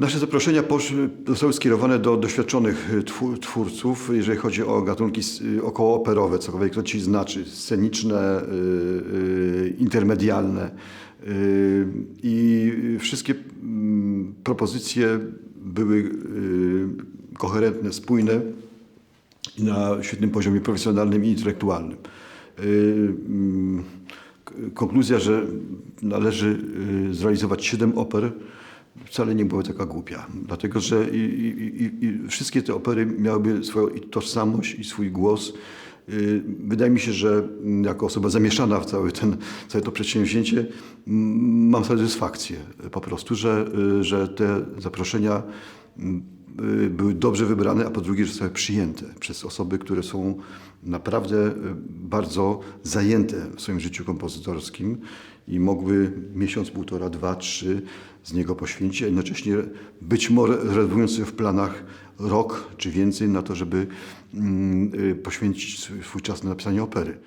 Nasze zaproszenia zostały skierowane do doświadczonych y, twórców, jeżeli chodzi o gatunki y, okołooperowe, cokolwiek to ci znaczy, sceniczne, y, intermedialne. I wszystkie mm, propozycje były koherentne, spójne na świetnym poziomie profesjonalnym i intelektualnym. Mm, Konkluzja, że należy zrealizować siedem oper, wcale nie była taka głupia, dlatego że i, i, i, wszystkie te opery miałyby swoją tożsamość i swój głos. Y, Wydaje mi się, że mm, jako osoba zamieszana w cały ten, całe to przedsięwzięcie mm, mam satysfakcję po prostu, że, y, że te zaproszenia mm, były dobrze wybrane, a po drugie, że zostały przyjęte przez osoby, które są naprawdę y, bardzo zajęte w swoim życiu kompozytorskim i mogły miesiąc, półtora, dwa, trzy z niego poświęcić, a jednocześnie być może rezerwując w planach rok czy więcej na to, żeby mm, y, poświęcić swój czas na napisanie opery.